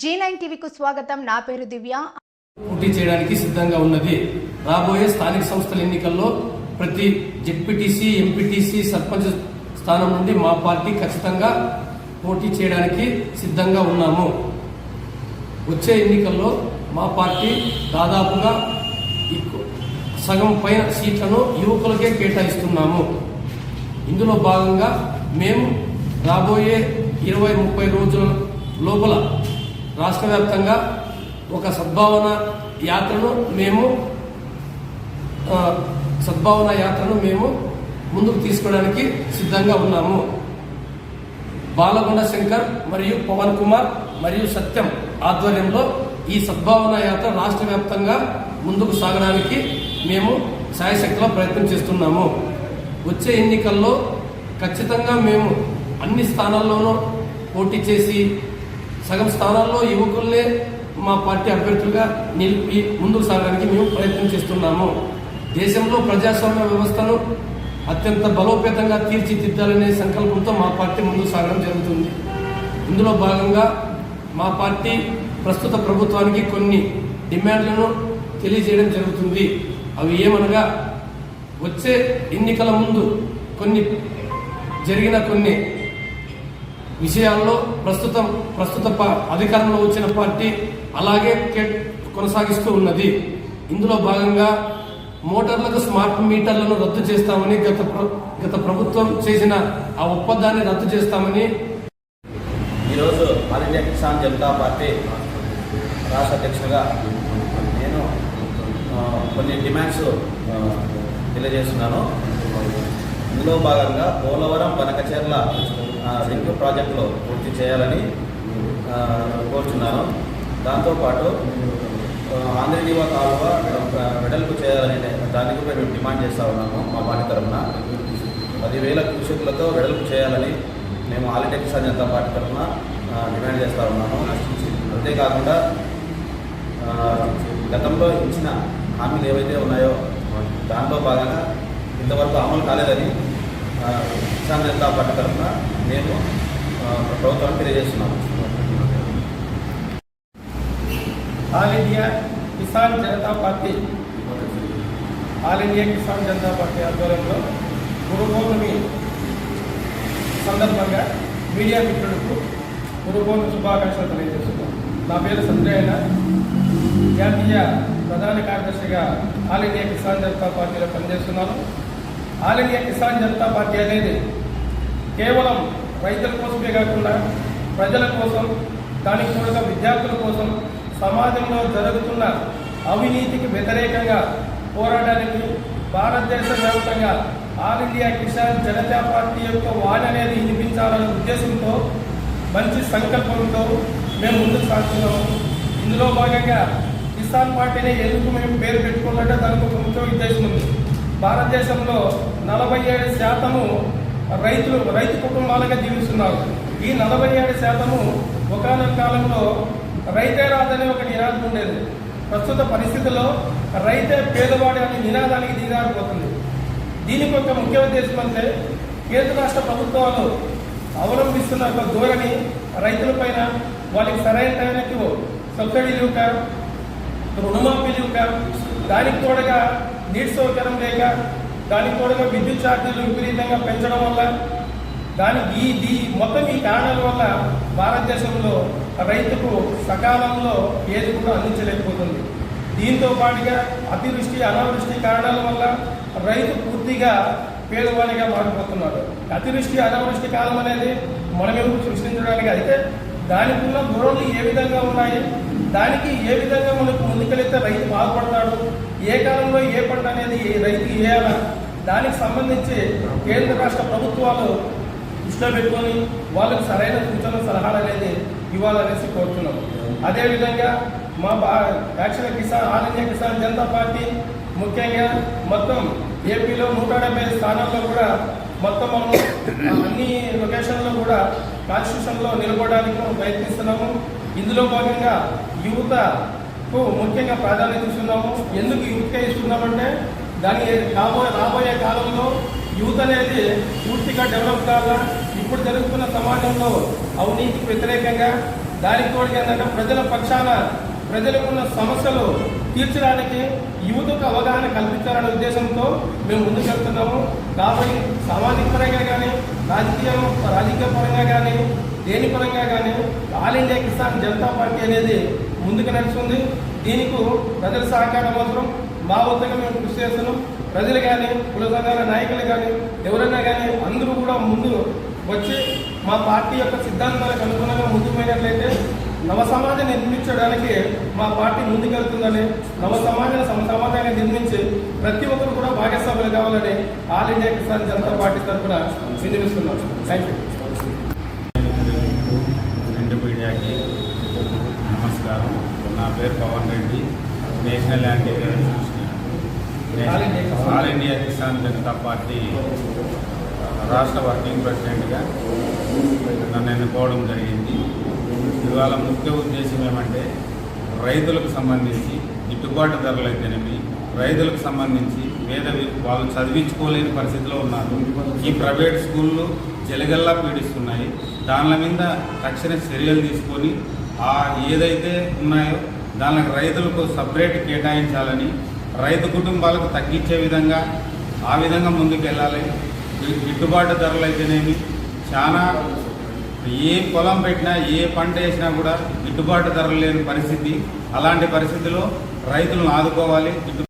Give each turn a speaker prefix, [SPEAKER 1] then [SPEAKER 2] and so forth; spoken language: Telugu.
[SPEAKER 1] జీ నైన్ టీవీకు స్వాగతం. నా పేరు దివ్య.
[SPEAKER 2] పోటీ చేయడానికి సిద్ధంగా ఉన్నది. రాబోయే స్థానిక సంస్థల ఎన్నికల్లో ప్రతి జెడ్పీటీసీ ఎంపీటీసీ సర్పంచ్ స్థానం నుండి మా పార్టీ ఖచ్చితంగా పోటీ చేయడానికి సిద్ధంగా ఉన్నాము. వచ్చే ఎన్నికల్లో మా పార్టీ దాదాపుగా సగం పైన సీట్లను యువకులకే కేటాయిస్తున్నాము. ఇందులో భాగంగా మేము రాబోయే ఇరవై ముప్పై రోజుల లోపల రాష్ట్ర వ్యాప్తంగా ఒక సద్భావన యాత్రను మేము సద్భావన యాత్రను మేము ముందుకు తీసుకోవడానికి సిద్ధంగా ఉన్నాము. బాలగొండ శంకర్ మరియు పవన్ కుమార్ మరియు సత్యం ఆధ్వర్యంలో ఈ సద్భావన యాత్ర రాష్ట్ర వ్యాప్తంగా ముందుకు సాగడానికి మేము సాయశక్తిలో ప్రయత్నం చేస్తున్నాము. వచ్చే ఎన్నికల్లో ఖచ్చితంగా మేము అన్ని స్థానాల్లోనూ పోటీ చేసి సగం స్థానాల్లో యువకుల్నే మా పార్టీ అభ్యర్థులుగా నిలిపి ముందుకు సాగడానికి మేము ప్రయత్నం చేస్తున్నాము. దేశంలో ప్రజాస్వామ్య వ్యవస్థను అత్యంత బలోపేతంగా తీర్చిదిద్దాలనే సంకల్పంతో మా పార్టీ ముందుకు సాగడం జరుగుతుంది. ఇందులో భాగంగా మా పార్టీ ప్రస్తుత ప్రభుత్వానికి కొన్ని డిమాండ్లను తెలియజేయడం జరుగుతుంది. అవి ఏమనగా వచ్చే ఎన్నికల ముందు కొన్ని జరిగిన కొన్ని విషయాల్లో ప్రస్తుతం ప్రస్తుత ప- అధికారంలో వచ్చిన పార్టీ అలాగే కే- కొనసాగిస్తూ ఉన్నది. ఇందులో భాగంగా మోటార్లకు స్మార్ట్ మీటర్లను రద్దు చేస్తామని గత గత ప్రభుత్వం చేసిన ఆ ఒప్పందాన్ని రద్దు చేస్తామని
[SPEAKER 3] ఈరోజు భారతీయ కిసాన్ జనతా పార్టీ రాష్ట్ర అధ్యక్షుడిగా నేను కొన్ని డిమాండ్స్ తెలియజేస్తున్నాను. ఇందులో భాగంగా పోలవరం బనకచెర్ల రెండు ప్రాజెక్టులు పూర్తి చేయాలని కోరుచున్నాను. దాంతోపాటు ఆ, కాలువ ఆ, వెడల్పు చేయాలని దానికి కూడా మేము డిమాండ్ చేస్తూ ఉన్నాము మా పార్టీ తరఫున. పదివేల కృషకులతో వెడల్పు చేయాలని మేము ఆలిటెక్ ఇండియా పాటి జనతా పార్టీ తరఫున డిమాండ్ చేస్తూ ఉన్నాము. అంతేకాకుండా గతంలో ఇచ్చిన హామీలు ఏవైతే ఉన్నాయో దాంట్లో భాగంగా ఇంతవరకు అమలు కాలేదని కిసాన్ జనతా పార్టీ తరఫున మేము ప్రభుత్వాన్ని తెలియజేస్తున్నాము
[SPEAKER 4] All India Kisan Janata Party. All India Kisan Janata Party ఆధ్వర్యంలో గురు పౌర్ణమి సందర్భంగా మీడియా మిత్రులకు గురు పౌర్ణమి శుభాకాంక్షలు తెలియజేస్తున్నాం నా పేరు సంజయన జాతీయ ప్రధాన కార్యదర్శిగా ఆల్ ఇండియా కిసాన్ జనతా పార్టీలో పనిచేస్తున్నాను. All India Kisan Janata Party అనేది కేవలం రైతుల కోసమే కాకుండా ప్రజల కోసం దానికి కూడా విద్యార్థుల కోసం సమాజంలో జరుగుతున్న అవినీతికి వ్యతిరేకంగా పోరాటానికి భారతదేశ వ్యాప్తంగా All India Kisan Janata Party యొక్క వాణి అనేది వినిపించాలనే ఉద్దేశంతో మంచి సంకల్పంతో మేము ముందుకు సాగుతున్నాము. ఇందులో భాగంగా కిసాన్ పార్టీని ఎందుకు మేము పేరు పెట్టుకున్నట్టే దానికి ఒక ముఖ్య ఉద్దేశం ఉంది. భారతదేశంలో నలభై ఏడు శాతము రైతులు రైతు కుటుంబాలుగా జీవిస్తున్నారు. ఈ నలభై ఏడు శాతము ఒకనొక కాలంలో రైతే రాదని ఒక నినాదం ఉండేది. ప్రస్తుత పరిస్థితుల్లో రైతే పేదవాడి అనే నినాదానికి దిగారిపోతుంది దీనికి ఒక ముఖ్య ఉద్దేశం అంటే కేంద్ర రాష్ట్ర ప్రభుత్వాలు అవలంబిస్తున్న ఒక ధోరణి రైతులపైన వాళ్ళకి సరైన టైంకి సబ్సిడీలు ఇవ్వక రుణమాఫీలు ఇవ్వక దానికి తోడగా నీటి సౌకర్యం లేక దానికి తోడుగా విద్యుత్ ఛార్జీలు విపరీతంగా పెంచడం వల్ల దానికి ఈ దీ మొత్తం ఈ కారణాల వల్ల భారతదేశంలో రైతుకు సకాలంలో ఏది కూడా అందించలేకపోతుంది. దీంతో పాటుగా అతివృష్టి అనావృష్టి కారణాల వల్ల రైతు పూర్తిగా పేదవాడిగా మారిపోతున్నాడు అతివృష్టి అనావృష్టి కాలం అనేది మనమెవరు సృష్టించడానికి? అయితే దానికి ఉన్న ధోరణులు ఏ విధంగా ఉన్నాయి? దానికి ఏ విధంగా మనకు ముందుకెళ్తే రైతు బాధపడతాడు ఏ కాలంలో ఏ పంట అనేది రైతు వేయాలా? దానికి సంబంధించి కేంద్ర రాష్ట్ర ప్రభుత్వాలు దృష్టిలో పెట్టుకొని వాళ్ళకి సరైన సూచన సలహాలు అనేది ఇవ్వాలనేసి కోరుతున్నాం. అదేవిధంగా మా action Kisan All India Kisan Janata Party ముఖ్యంగా మొత్తం ఏపీలో నూట డెబ్బై స్థానాల్లో కూడా మొత్తం మనం అన్ని లొకేషన్లో కూడా కాన్స్టిట్యూషన్లో నిలబడడానికి మనం ప్రయత్నిస్తున్నాము. ఇందులో భాగంగా యువత ముఖ్యంగా ప్రాధాన్యత ఇస్తున్నాము. ఎందుకు యువతకే ఇస్తున్నామంటే దాని రాబోయే రాబోయే కాలంలో యూత్ అనేది పూర్తిగా డెవలప్ కావాలా ఇప్పుడు జరుగుతున్న సమాజంలో అవినీతికి వ్యతిరేకంగా దానికి తోడు ఏంటంటే ప్రజల పక్షాన ప్రజలకు ఉన్న సమస్యలు తీర్చడానికి యువతకు అవగాహన కల్పించాలనే ఉద్దేశంతో మేము ముందుకెళ్తున్నాము కాబట్టి సామాజిక పరంగా కానీ రాజకీయ రాజకీయ పరంగా కానీ దేని పరంగా కానీ All India Kisan Janata Party అనేది ముందుకు నడుస్తుంది. దీనికి ప్రజల సహకారం అవసరం. మా వద్దగా మేము కృషి చేస్తున్నాం. ప్రజలు కానీ కుల సంఘాల నాయకులు కానీ ఎవరైనా కానీ అందరూ కూడా ముందు వచ్చి మా పార్టీ యొక్క సిద్ధాంతాలకు అనుగుణంగా ముందుకు పోయినట్లయితే నవ సమాజం నిర్మించడానికి మా పార్టీ ముందుకెళ్తుందని నవ సమాజాన్ని సమ సమాజాన్ని నిర్మించి ప్రతి ఒక్కరు కూడా భాగస్వాములు కావాలని All India Kisan Janata Party తరఫున వినిపిస్తున్నాం థ్యాంక్ యూ
[SPEAKER 5] ప్రింట్ మీడియాకి నమస్కారం నా పేరు Pavan Reddy. National anti
[SPEAKER 4] All India Kisan.
[SPEAKER 5] All India Kisan Janata Party రాష్ట్ర వర్కింగ్ ప్రెసిడెంట్గా నన్ను ఎన్నుకోవడం జరిగింది. ఇవాళ ముఖ్య ఉద్దేశం ఏమంటే రైతులకు సంబంధించి గిట్టుబాటు ధరలు అయితేనేమి రైతులకు సంబంధించి పేద వాళ్ళు చదివించుకోలేని పరిస్థితిలో ఉన్నారు. ఈ ప్రైవేట్ స్కూళ్ళు జలగల్లా పీడిస్తున్నాయి. దానిల మీద తక్షణ చర్యలు తీసుకొని ఆ ఏదైతే ఉన్నాయో దానికి రైతులకు సపరేట్ కేటాయించాలని రైతు కుటుంబాలకు తగ్గించే విధంగా ఆ విధంగా ముందుకు వెళ్ళాలి గిట్టుబాటు ధరలు అయితేనేమి చాలా ఏ పొలం పెట్టినా ఏ పంట వేసినా కూడా గిట్టుబాటు ధరలు లేని పరిస్థితి. అలాంటి పరిస్థితిలో రైతులను ఆదుకోవాలి.